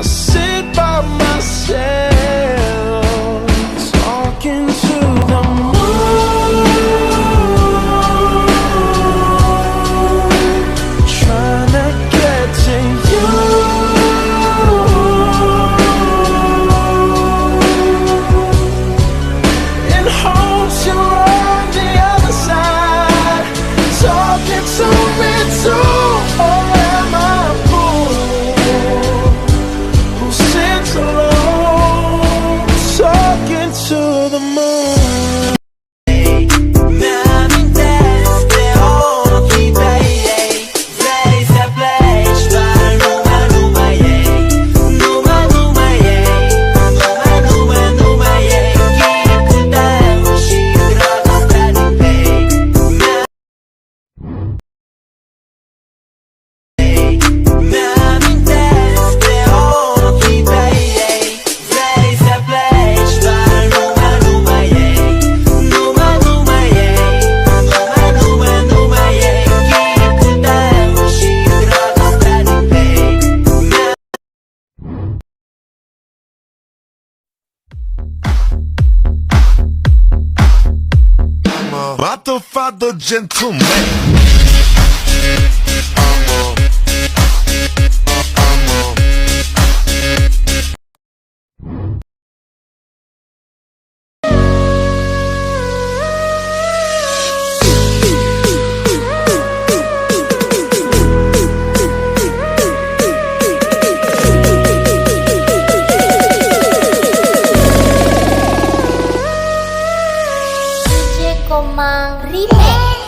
I the I'm the father gentleman. I'm a Komang Remake